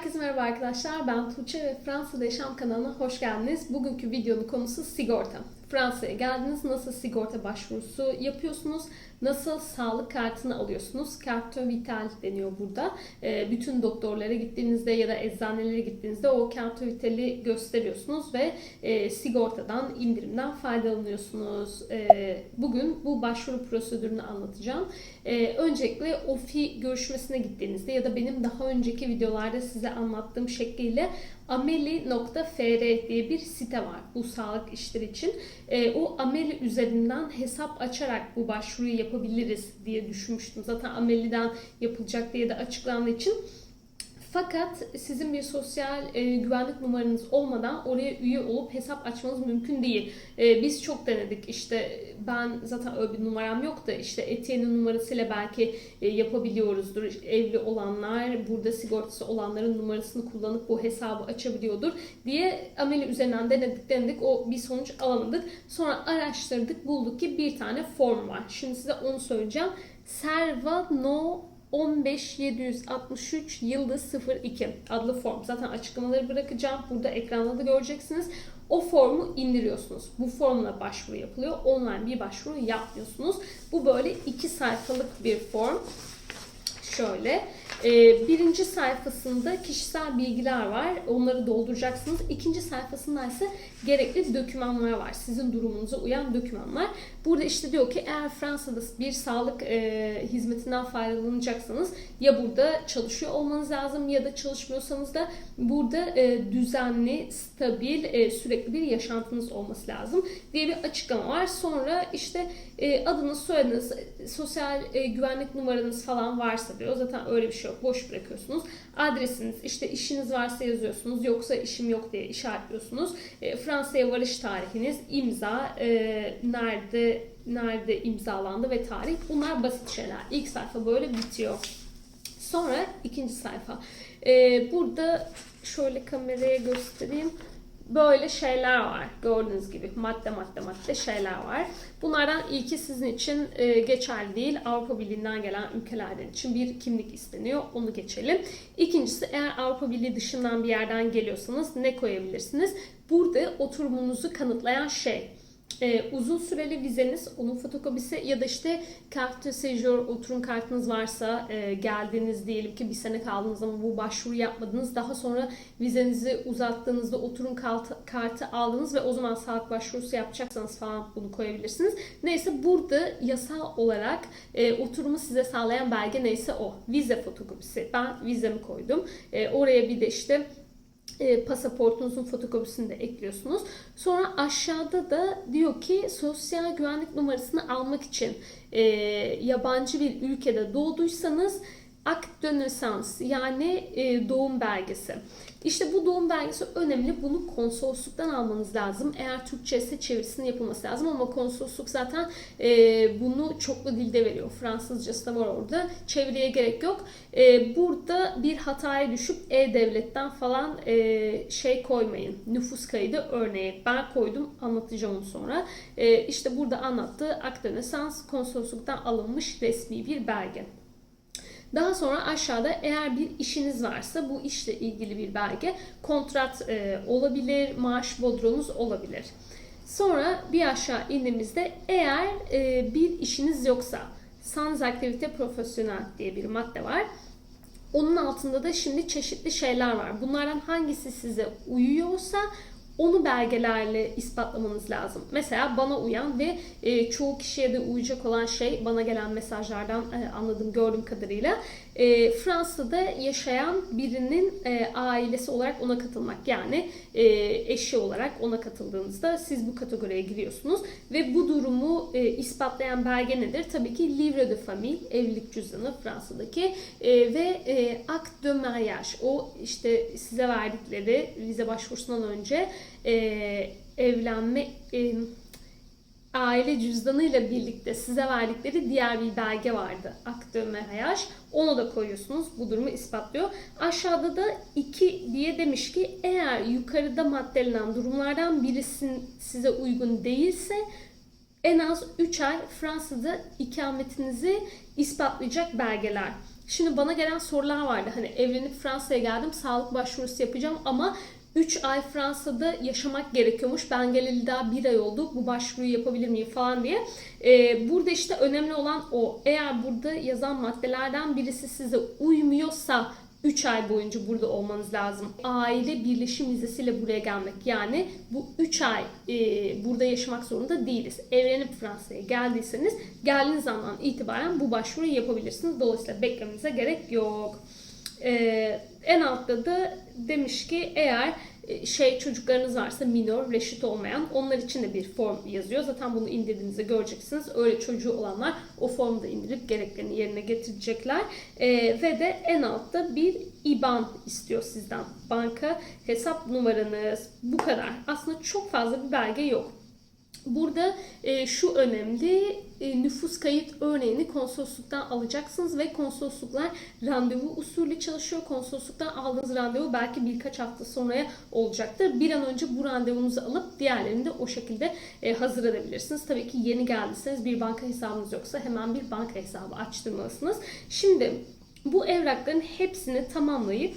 Herkese merhaba arkadaşlar. Ben Tuğçe ve Fransa'da Yaşam kanalına hoş geldiniz. Bugünkü videonun konusu sigorta. Fransa'ya geldiniz. Nasıl sigorta başvurusu yapıyorsunuz? Nasıl sağlık kartını alıyorsunuz? Carte Vital deniyor burada. Ee, bütün doktorlara gittiğinizde ya da eczanelere gittiğinizde o Carte Vital'i gösteriyorsunuz ve e, sigortadan, indirimden faydalanıyorsunuz. Ee, bugün bu başvuru prosedürünü anlatacağım. Ee, öncelikle OFI görüşmesine gittiğinizde ya da benim daha önceki videolarda size anlattığım şekliyle ameli.fr diye bir site var bu sağlık işleri için. E, o ameli üzerinden hesap açarak bu başvuruyu yapabiliriz diye düşünmüştüm. Zaten ameliden yapılacak diye de açıklandığı için. Fakat sizin bir sosyal e, güvenlik numaranız olmadan oraya üye olup hesap açmanız mümkün değil. E, biz çok denedik. İşte ben zaten öyle bir numaram yok da işte Etienne'in numarasıyla belki e, yapabiliyoruzdur. Evli olanlar, burada sigortası olanların numarasını kullanıp bu hesabı açabiliyordur diye ameli üzerinden denedik denedik. O bir sonuç alamadık. Sonra araştırdık, bulduk ki bir tane form var. Şimdi size onu söyleyeceğim. Serva no 15763 yıldız 02 adlı form. Zaten açıklamaları bırakacağım. Burada ekranda da göreceksiniz. O formu indiriyorsunuz. Bu formla başvuru yapılıyor. Online bir başvuru yapmıyorsunuz. Bu böyle iki sayfalık bir form. Şöyle. Ee, birinci sayfasında kişisel bilgiler var. Onları dolduracaksınız. İkinci sayfasında ise gerekli dokümanlar var. Sizin durumunuza uyan dokümanlar. Burada işte diyor ki eğer Fransa'da bir sağlık e, hizmetinden faydalanacaksanız ya burada çalışıyor olmanız lazım ya da çalışmıyorsanız da burada e, düzenli, stabil, e, sürekli bir yaşantınız olması lazım diye bir açıklama var. Sonra işte e, adınız, soyadınız, sosyal e, güvenlik numaranız falan varsa diyor. Zaten öyle bir şey yok. Boş bırakıyorsunuz. Adresiniz, işte işiniz varsa yazıyorsunuz. Yoksa işim yok diye işaretliyorsunuz. E, Fransa'ya varış tarihiniz, imza, e, nerede nerede imzalandı ve tarih. Bunlar basit şeyler. İlk sayfa böyle bitiyor. Sonra ikinci sayfa. E, burada şöyle kameraya göstereyim böyle şeyler var. Gördüğünüz gibi madde madde madde şeyler var. Bunlardan ilki sizin için e, geçerli değil. Avrupa Birliği'nden gelen ülkelerden için bir kimlik isteniyor. Onu geçelim. İkincisi eğer Avrupa Birliği dışından bir yerden geliyorsanız ne koyabilirsiniz? Burada oturumunuzu kanıtlayan şey e, uzun süreli vizeniz, onun fotokopisi ya da işte carte séjour oturum kartınız varsa e, geldiğiniz diyelim ki bir sene kaldınız ama bu başvuru yapmadınız. Daha sonra vizenizi uzattığınızda oturum kartı, kartı aldınız ve o zaman sağlık başvurusu yapacaksanız falan bunu koyabilirsiniz. Neyse burada yasal olarak e, oturumu size sağlayan belge neyse o. Vize fotokopisi. Ben vizemi koydum. E, oraya bir de işte e, pasaportunuzun fotokopisini de ekliyorsunuz. Sonra aşağıda da diyor ki sosyal güvenlik numarasını almak için e, yabancı bir ülkede doğduysanız acte de naissance yani e, doğum belgesi. İşte bu doğum belgesi önemli. Bunu konsolosluktan almanız lazım. Eğer Türkçe ise çevirisinin yapılması lazım ama konsolosluk zaten e, bunu çoklu dilde veriyor. Fransızcası da var orada. Çeviriye gerek yok. E, burada bir hataya düşüp E-Devlet'ten falan şey koymayın. Nüfus kaydı örneği. Ben koydum. Anlatacağım onu sonra. İşte burada anlattığı acte de konsolosluktan alınmış resmi bir belge. Daha sonra aşağıda eğer bir işiniz varsa bu işle ilgili bir belge, kontrat e, olabilir, maaş bodronuz olabilir. Sonra bir aşağı indiğimizde eğer e, bir işiniz yoksa sans aktivite profesyonel diye bir madde var. Onun altında da şimdi çeşitli şeyler var. Bunlardan hangisi size uyuyorsa onu belgelerle ispatlamanız lazım. Mesela bana uyan ve e, çoğu kişiye de uyacak olan şey bana gelen mesajlardan e, anladığım gördüğüm kadarıyla e, Fransa'da yaşayan birinin e, ailesi olarak ona katılmak. Yani e, eşi olarak ona katıldığınızda siz bu kategoriye giriyorsunuz ve bu durumu e, ispatlayan belge nedir? Tabii ki livre de famille, evlilik cüzdanı Fransa'daki e, ve e, acte de mariage. O işte size verdikleri vize başvurusundan önce e, evlenme e, aile cüzdanıyla birlikte size verdikleri diğer bir belge vardı. De mariage. Onu da koyuyorsunuz. Bu durumu ispatlıyor. Aşağıda da 2 diye demiş ki eğer yukarıda maddelenen durumlardan birisin size uygun değilse en az 3 ay Fransa'da ikametinizi ispatlayacak belgeler. Şimdi bana gelen sorular vardı. Hani evlenip Fransa'ya geldim, sağlık başvurusu yapacağım ama 3 ay Fransa'da yaşamak gerekiyormuş. Ben geleli daha 1 ay oldu. Bu başvuruyu yapabilir miyim falan diye. Ee, burada işte önemli olan o. Eğer burada yazan maddelerden birisi size uymuyorsa 3 ay boyunca burada olmanız lazım. Aile birleşim vizesiyle buraya gelmek. Yani bu 3 ay e, burada yaşamak zorunda değiliz. Evlenip Fransa'ya geldiyseniz geldiğiniz andan itibaren bu başvuruyu yapabilirsiniz. Dolayısıyla beklemenize gerek yok. Ee, en altta da demiş ki eğer e, şey çocuklarınız varsa minor, reşit olmayan onlar için de bir form yazıyor. Zaten bunu indirdiğinizde göreceksiniz. Öyle çocuğu olanlar o formu da indirip gereklerini yerine getirecekler. Ee, ve de en altta bir IBAN istiyor sizden. Banka hesap numaranız. Bu kadar. Aslında çok fazla bir belge yok. Burada e, şu önemli e, nüfus kayıt örneğini konsolosluktan alacaksınız ve konsolosluklar randevu usulü çalışıyor. Konsolosluktan aldığınız randevu belki birkaç hafta sonraya olacaktır. Bir an önce bu randevunuzu alıp diğerlerini de o şekilde e, hazır edebilirsiniz. Tabii ki yeni geldiyseniz bir banka hesabınız yoksa hemen bir banka hesabı açtırmalısınız. Şimdi bu evrakların hepsini tamamlayıp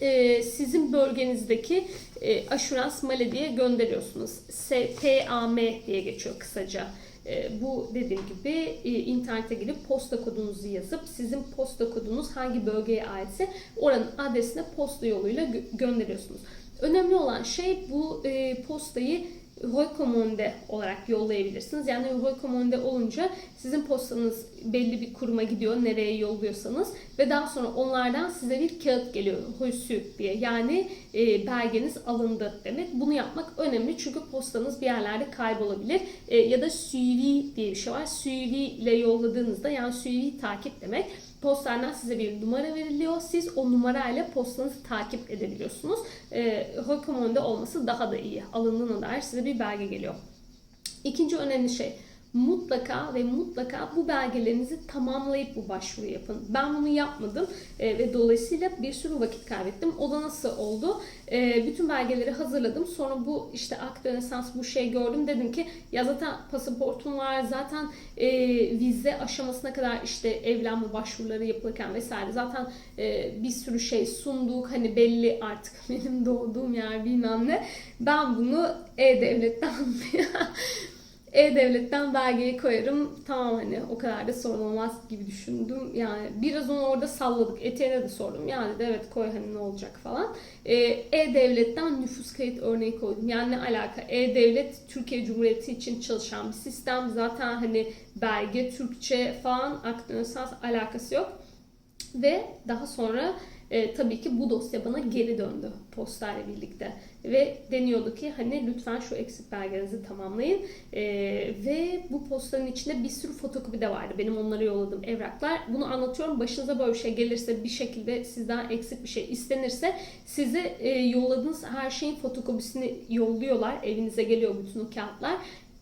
e, sizin bölgenizdeki e, aşurans malediye gönderiyorsunuz. SPAM diye geçiyor kısaca. E, bu dediğim gibi e, internete girip posta kodunuzu yazıp sizin posta kodunuz hangi bölgeye aitse oranın adresine posta yoluyla gö- gönderiyorsunuz. Önemli olan şey bu e, postayı Recommande olarak yollayabilirsiniz. Yani Recommande olunca sizin postanız belli bir kuruma gidiyor nereye yolluyorsanız ve daha sonra onlardan size bir kağıt geliyor Reçu diye. Yani e, belgeniz alındı demek. Bunu yapmak önemli çünkü postanız bir yerlerde kaybolabilir. E, ya da suivi diye bir şey var. Suivi ile yolladığınızda yani suivi takip demek. Postandan size bir numara veriliyor. Siz o numarayla postanızı takip edebiliyorsunuz. E, recommande olması daha da iyi. Alındığına dair size bir belge geliyor. İkinci önemli şey mutlaka ve mutlaka bu belgelerinizi tamamlayıp bu başvuru yapın. Ben bunu yapmadım e, ve dolayısıyla bir sürü vakit kaybettim. O da nasıl oldu? E, bütün belgeleri hazırladım. Sonra bu işte akte esans bu şey gördüm. Dedim ki ya zaten pasaportum var. Zaten e, vize aşamasına kadar işte evlenme başvuruları yapılırken vesaire zaten e, bir sürü şey sunduk. Hani belli artık benim doğduğum yer bilmem ne. Ben bunu E-Devlet'ten E-Devlet'ten belgeyi koyarım. Tamam hani o kadar da sorun olmaz gibi düşündüm. Yani biraz onu orada salladık. Etiğine de sordum. Yani de evet koy hani ne olacak falan. Ee, E-Devlet'ten nüfus kayıt örneği koydum. Yani ne alaka? E-Devlet Türkiye Cumhuriyeti için çalışan bir sistem. Zaten hani belge, Türkçe falan aklınızsa alakası yok. Ve daha sonra e, tabii ki bu dosya bana geri döndü postayla birlikte. Ve deniyordu ki hani lütfen şu eksik belgenizi tamamlayın. E, ve bu postanın içinde bir sürü fotokopi de vardı. Benim onlara yolladığım evraklar. Bunu anlatıyorum. Başınıza böyle bir şey gelirse bir şekilde sizden eksik bir şey istenirse size e, yolladığınız her şeyin fotokopisini yolluyorlar. Evinize geliyor bütün o kağıtlar.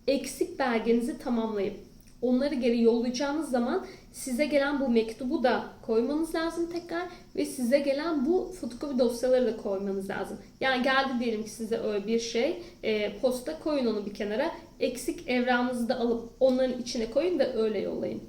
Eksik belgenizi tamamlayıp onları geri yollayacağınız zaman size gelen bu mektubu da koymanız lazım tekrar ve size gelen bu fotokopi dosyaları da koymanız lazım. Yani geldi diyelim ki size öyle bir şey e, posta koyun onu bir kenara eksik evrağınızı da alıp onların içine koyun da öyle yollayın.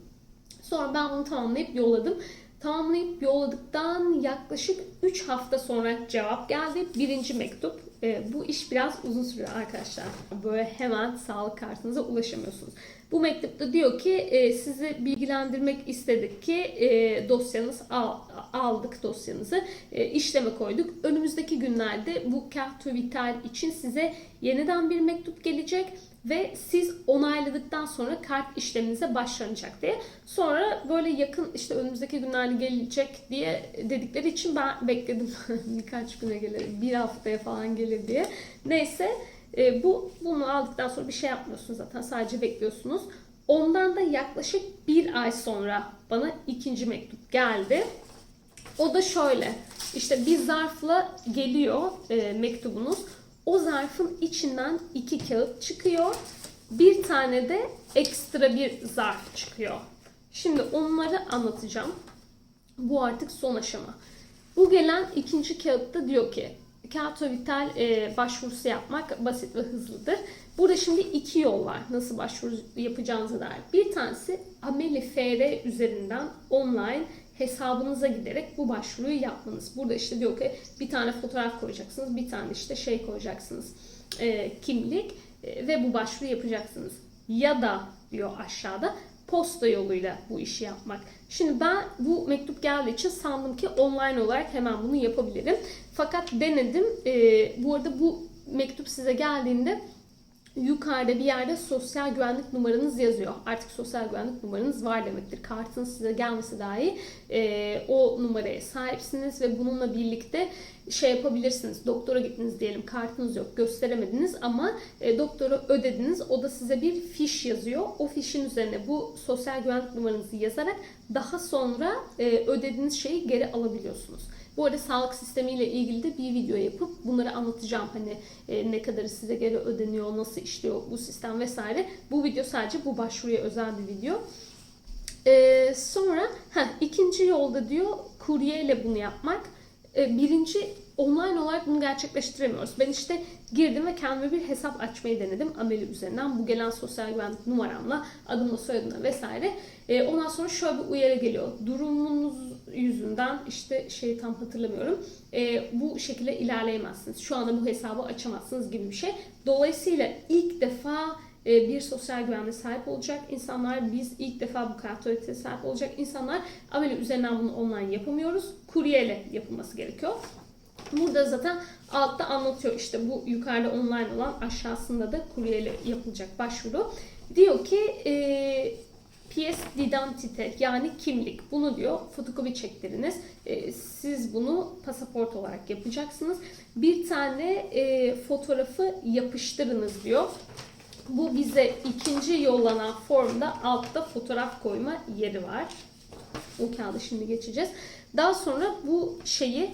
Sonra ben bunu tamamlayıp yolladım. Tamamlayıp yolladıktan yaklaşık 3 hafta sonra cevap geldi. Birinci mektup. E, bu iş biraz uzun sürüyor arkadaşlar. Böyle hemen sağlık kartınıza ulaşamıyorsunuz. Bu mektupta diyor ki e, sizi bilgilendirmek istedik ki e, dosyanız al, aldık dosyanızı e, işleme koyduk. Önümüzdeki günlerde bu Carte Vital için size yeniden bir mektup gelecek ve siz onayladıktan sonra kart işleminize başlanacak diye. Sonra böyle yakın işte önümüzdeki günlerde gelecek diye dedikleri için ben bekledim birkaç güne gelir, bir haftaya falan gelir diye. Neyse e, bu bunu aldıktan sonra bir şey yapmıyorsunuz zaten sadece bekliyorsunuz. Ondan da yaklaşık bir ay sonra bana ikinci mektup geldi. O da şöyle işte bir zarfla geliyor e, mektubunuz. O zarfın içinden iki kağıt çıkıyor. Bir tane de ekstra bir zarf çıkıyor. Şimdi onları anlatacağım. Bu artık son aşama. Bu gelen ikinci kağıtta diyor ki Kağıt Vital e, başvurusu yapmak basit ve hızlıdır. Burada şimdi iki yol var nasıl başvuru yapacağınıza dair. Bir tanesi Ameli FR üzerinden online hesabınıza giderek bu başvuruyu yapmanız. Burada işte diyor ki bir tane fotoğraf koyacaksınız, bir tane işte şey koyacaksınız, e, kimlik e, ve bu başvuru yapacaksınız. Ya da diyor aşağıda posta yoluyla bu işi yapmak. Şimdi ben bu mektup geldiği için sandım ki online olarak hemen bunu yapabilirim. Fakat denedim. E, bu arada bu mektup size geldiğinde yukarıda bir yerde sosyal güvenlik numaranız yazıyor. Artık sosyal güvenlik numaranız var demektir. Kartın size gelmesi dahi e, o numaraya sahipsiniz ve bununla birlikte şey yapabilirsiniz. Doktora gittiniz diyelim kartınız yok gösteremediniz ama e, doktora ödediniz. O da size bir fiş yazıyor. O fişin üzerine bu sosyal güvenlik numaranızı yazarak daha sonra e, ödediğiniz şeyi geri alabiliyorsunuz. Bu arada sağlık sistemiyle ilgili de bir video yapıp bunları anlatacağım. Hani e, ne kadarı size geri ödeniyor, nasıl işliyor bu sistem vesaire. Bu video sadece bu başvuruya özel bir video. E, sonra heh, ikinci yolda diyor kuryeyle bunu yapmak. E, birinci online olarak bunu gerçekleştiremiyoruz. Ben işte girdim ve kendime bir hesap açmayı denedim Ameli üzerinden. Bu gelen sosyal güvenlik numaramla, adımla, soyadımla vesaire. E, ondan sonra şöyle bir uyarı geliyor. Durumunuz yüzünden işte şeyi tam hatırlamıyorum. E, bu şekilde ilerleyemezsiniz. Şu anda bu hesabı açamazsınız gibi bir şey. Dolayısıyla ilk defa bir sosyal güvenliğe sahip olacak insanlar, biz ilk defa bu kadar otoriteye sahip olacak insanlar Ameli üzerinden bunu online yapamıyoruz. Kuryeyle yapılması gerekiyor. Burada zaten altta anlatıyor işte bu yukarıda online olan aşağısında da kuryeyle yapılacak başvuru. Diyor ki e, PS d'identite yani kimlik. Bunu diyor fotokopi çektiriniz. E, siz bunu pasaport olarak yapacaksınız. Bir tane e, fotoğrafı yapıştırınız diyor. Bu bize ikinci yollanan formda altta fotoğraf koyma yeri var. O kağıdı şimdi geçeceğiz. Daha sonra bu şeyi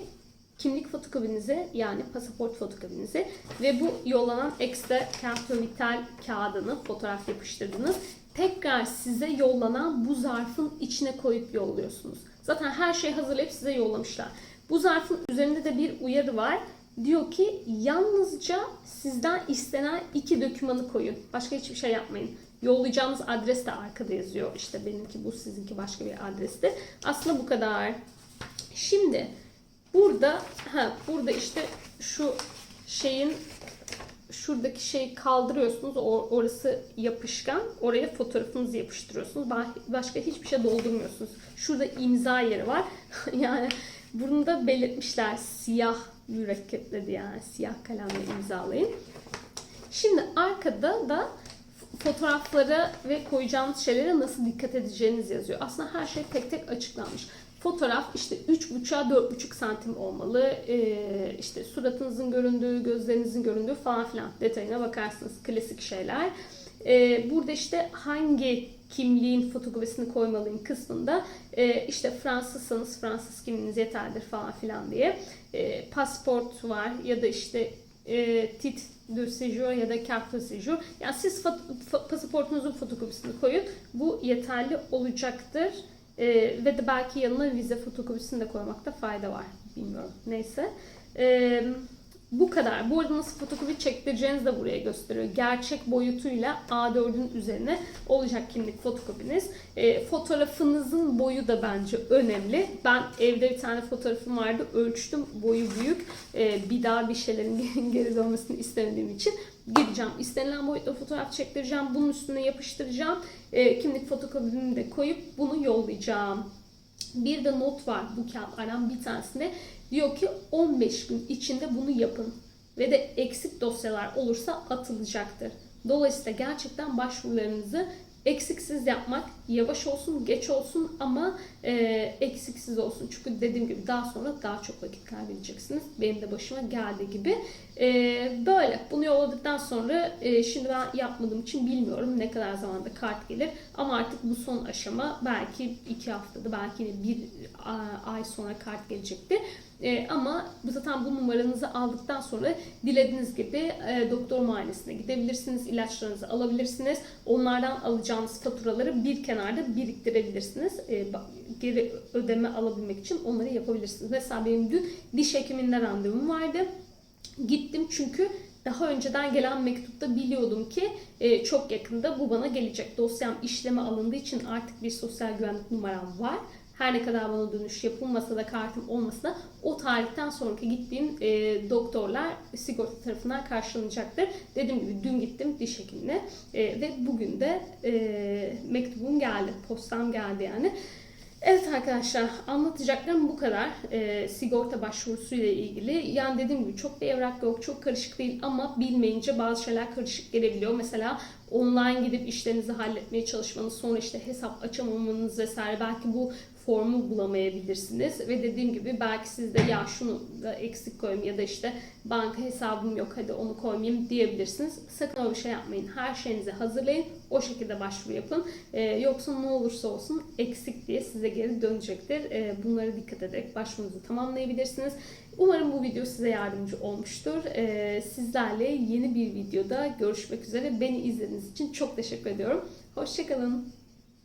kimlik fotokopinize yani pasaport fotokopinize ve bu yollanan ekstra kartı vital kağıdını fotoğraf yapıştırdınız. Tekrar size yollanan bu zarfın içine koyup yolluyorsunuz. Zaten her şeyi hazırlayıp size yollamışlar. Bu zarfın üzerinde de bir uyarı var. Diyor ki yalnızca sizden istenen iki dokümanı koyun. Başka hiçbir şey yapmayın. Yollayacağınız adres de arkada yazıyor. İşte benimki bu, sizinki başka bir adresti. Aslında bu kadar. Şimdi burada ha burada işte şu şeyin şuradaki şeyi kaldırıyorsunuz. O, orası yapışkan. Oraya fotoğrafınızı yapıştırıyorsunuz. Başka hiçbir şey doldurmuyorsunuz. Şurada imza yeri var. yani bunu da belirtmişler. Siyah mürekkepledi yani. Siyah kalemle imzalayın. Şimdi arkada da fotoğraflara ve koyacağınız şeylere nasıl dikkat edeceğiniz yazıyor. Aslında her şey tek tek açıklanmış. Fotoğraf işte 3,5'a 4,5 santim olmalı. Ee, işte suratınızın göründüğü, gözlerinizin göründüğü falan filan detayına bakarsınız. Klasik şeyler. Ee, burada işte hangi kimliğin fotokopisini koymalıyım kısmında e, işte Fransızsanız Fransız kimliğiniz yeterlidir falan filan diye e, pasport var ya da işte e, tit de séjour ya da carte de séjour. Yani siz fot- fo- pasaportunuzun fotokopisini koyun. Bu yeterli olacaktır. E, ve de belki yanına vize fotokopisini de koymakta fayda var. Bilmiyorum. Neyse. E, bu kadar. Bu arada nasıl fotokopi çektireceğinizi de buraya gösteriyor. Gerçek boyutuyla A4'ün üzerine olacak kimlik fotokopiniz. E, fotoğrafınızın boyu da bence önemli. Ben evde bir tane fotoğrafım vardı. Ölçtüm. Boyu büyük. E, bir daha bir şeylerin geri dönmesini istemediğim için gideceğim. İstenilen boyutta fotoğraf çektireceğim. Bunun üstüne yapıştıracağım. E, kimlik fotokopimi de koyup bunu yollayacağım. Bir de not var bu kağıtlardan bir tanesinde. Diyor ki 15 gün içinde bunu yapın. Ve de eksik dosyalar olursa atılacaktır. Dolayısıyla gerçekten başvurularınızı eksiksiz yapmak, yavaş olsun, geç olsun ama e, eksiksiz olsun. Çünkü dediğim gibi daha sonra daha çok vakit kaybedeceksiniz. Benim de başıma geldiği gibi. E, böyle. Bunu yolladıktan sonra e, şimdi ben yapmadığım için bilmiyorum ne kadar zamanda kart gelir. Ama artık bu son aşama belki iki haftada, belki yine bir ay sonra kart gelecektir. E, ama zaten bu numaranızı aldıktan sonra dilediğiniz gibi e, doktor muayenesine gidebilirsiniz, ilaçlarınızı alabilirsiniz. Onlardan alacağınız faturaları bir kenarda biriktirebilirsiniz. E, geri ödeme alabilmek için onları yapabilirsiniz. Mesela benim dün diş hekiminde randevum vardı. Gittim çünkü daha önceden gelen mektupta biliyordum ki e, çok yakında bu bana gelecek. Dosyam işleme alındığı için artık bir sosyal güvenlik numaram var. Her ne kadar bana dönüş yapılmasa da kartım olmasa da o tarihten sonraki gittiğim e, doktorlar sigorta tarafından karşılanacaktır. Dediğim gibi dün gittim diş hekimine e, ve bugün de e, mektubum geldi, postam geldi yani. Evet arkadaşlar anlatacaklarım bu kadar. Ee, sigorta başvurusu ile ilgili. Yani dediğim gibi çok bir evrak yok, çok karışık değil ama bilmeyince bazı şeyler karışık gelebiliyor. Mesela online gidip işlerinizi halletmeye çalışmanız, sonra işte hesap açamamanız vesaire belki bu formu bulamayabilirsiniz ve dediğim gibi belki siz de ya şunu da eksik koyayım ya da işte banka hesabım yok hadi onu koymayayım diyebilirsiniz. Sakın öyle şey yapmayın. Her şeyinizi hazırlayın. O şekilde başvuru yapın. Ee, yoksa ne olursa olsun eksik diye size geri dönecektir. Ee, bunlara dikkat ederek başvurunuzu tamamlayabilirsiniz. Umarım bu video size yardımcı olmuştur. Ee, sizlerle yeni bir videoda görüşmek üzere. Beni izlediğiniz için çok teşekkür ediyorum. Hoşçakalın.